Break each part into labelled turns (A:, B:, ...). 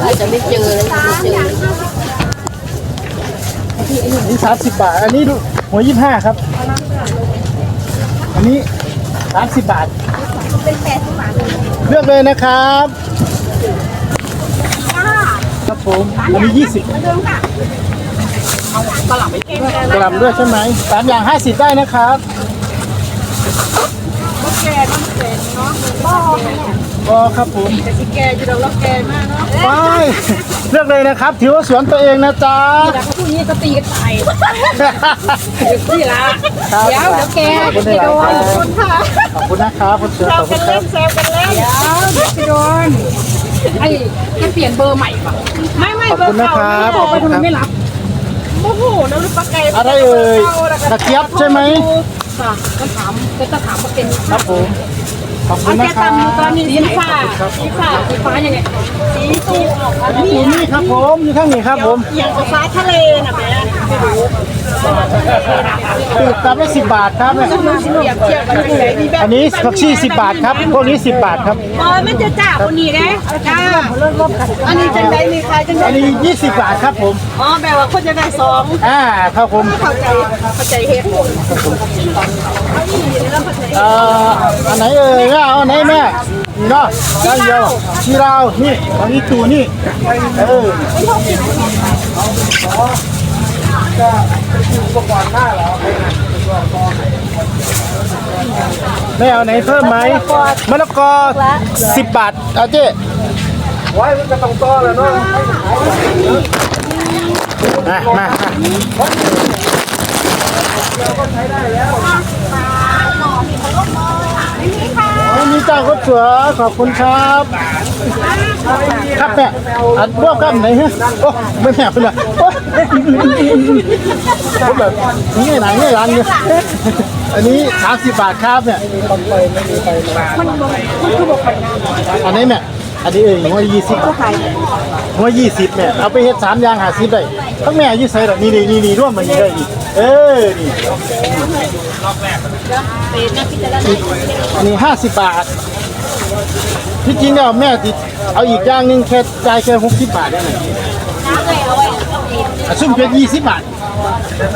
A: เราจะไม่เจอเลยไม่เจอ
B: อันนี้สามสิบบาท อันนี้ดูหัวยี่ห้าครับ อันนี้สามสิบบาท
C: เป็นแปดสิบบาทเลื
B: อกเลยนะครับครับผมอันนี้ยี่สิบ
C: มาเดิมค่ะ
A: ฝรั่งไม่เก่ง
B: กระหลำด้วยใช่ไหมสามอย่างห้าสิบได้นะครับ
A: แกต้องเก่งเนาะ
B: ก็ครับผม
A: แต่ที่แกอยู่แล้วแกมากเนาะ
B: ไปเลือกเลยนะครับ ถือว่าสวนตัวเองนะจ๊ะ
A: แต่เขาพูดนี้ก็ตีกันตายเดี๋ยวพี่ละเดี๋ยวเดี๋ยวแก
B: ขอบคุณ
A: จะโดน
B: นะครับขอบคุณนะครับคุณเสือขอบคุณครับ
A: แซวกันเล่นเดี๋ยวเดี๋ยวจะโดนไอ้จะเปลี่ยนเบอร์ใหม่ป่ะไม่ไม่
B: ขอบ
A: เบอ
B: คุณ
A: ร์
B: นะค
A: เก่า
B: รับ
A: โทรไปทำไมไม่รับโอ้โหน้ำปลาไก่
B: อะไรเอ่ยกระเจี๊ยบใช่ไหม
A: ค่ะก็ถามก็จะถามว่าเป็น
B: ครับผม ขอบคุ
A: อั
B: ณ
A: น
B: นะ
A: แก
B: ครับ
A: ตำอยู่ตอนนี้สีฟ้าสีฟ้าสีฟ้ายังไงสีตูอัน
B: นี่
A: นี้
B: นี่ครับผมอยู่ข้างนี้ครับผม
A: อย่างกับฟ้าทะเลนะแม่ไม่รู้
B: ตืดตับละสิบบาทครับเนี่ย
A: มาเปรียบเทียบกันเลยมีแบบ
B: อันนี้ผักชีสิบบาทครับพวกนี้สิบบาทครับ
A: อ๋อมันจะจ่าคนนี้นะจ้าอันนี้จังได้มีใครจังได้
B: อันนี้ยี่สิบบาทครับผม
A: อ๋อแปลว่าคนจะได้สอง
B: อ่าครับผม
A: เข้าใจเข้าใจเหตุผล เอ่อ
B: อันไหนเอ่ยเอาอันไหนแม่นี่เนาะได้เดียวชีราวนี่อันนี้ตูนี่เออแม่เอาไหนเพิ่มไหมมะละกอสิบบาทเอาเจ๊ไว้มันจะต้องต่อแล้วเนาะมามามาโอ้ มีเจ้าก็สวยขอบคุณครับ ครับแม่อันพวกกันไหนฮะโอ้ไม่แม่คุณละโอ้ผมแบบนี่หนังนี่ร้านเนี่ยอันนี้สามสิบบาทครับเนี่ยอันนี้แม่อันนี้เองว่ายี่สิบบาทว่ายี่สิบเนี่ยเอาไปเฮ็ดสามยางหาสิบได้ ทั้งแม่อายุใส่หรอนี่นี่นี่นี่ร่วมมันนี่ได้อีกเออนี่อันนี้ห้าสิบบาทที่จริงเนี่ยแม่ติดเอาอีกอย่างหนึงแค่จ่ายแค่หกสิบบาทได้ไหมอะซุ่มเป็นยี่สิบบาท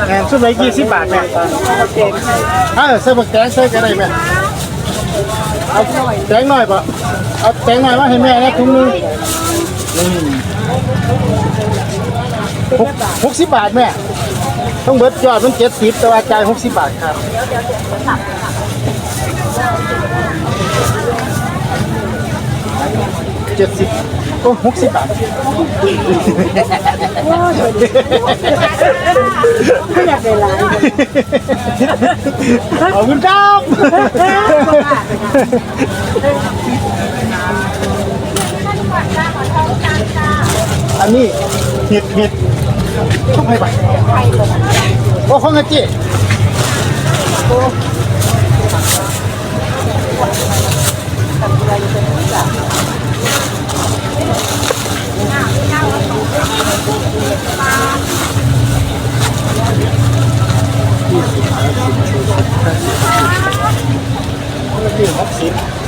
B: แอนซุ่มไปยี่สิบบาทแม่เออใส่บักแตงใส่ก็ได้แม่เอาแตงหน่อยปะเอาแตงหน่อยมาให้แม่นะถุงหนึงนี่ หกหกสิบบาทแม่ต้องเบิดยอดมันเจ็ดสิบแต่ว่าจ่ายหกสิบบาทครับเจ็ดสิบโอ้หกสิบบาทอยากได้หลายขอบคุณครับ อันนี้เห็ดเห็ดต้องไปไปโอ้ข้องเงจีที่สิบห้าสิบสิบหกสิบ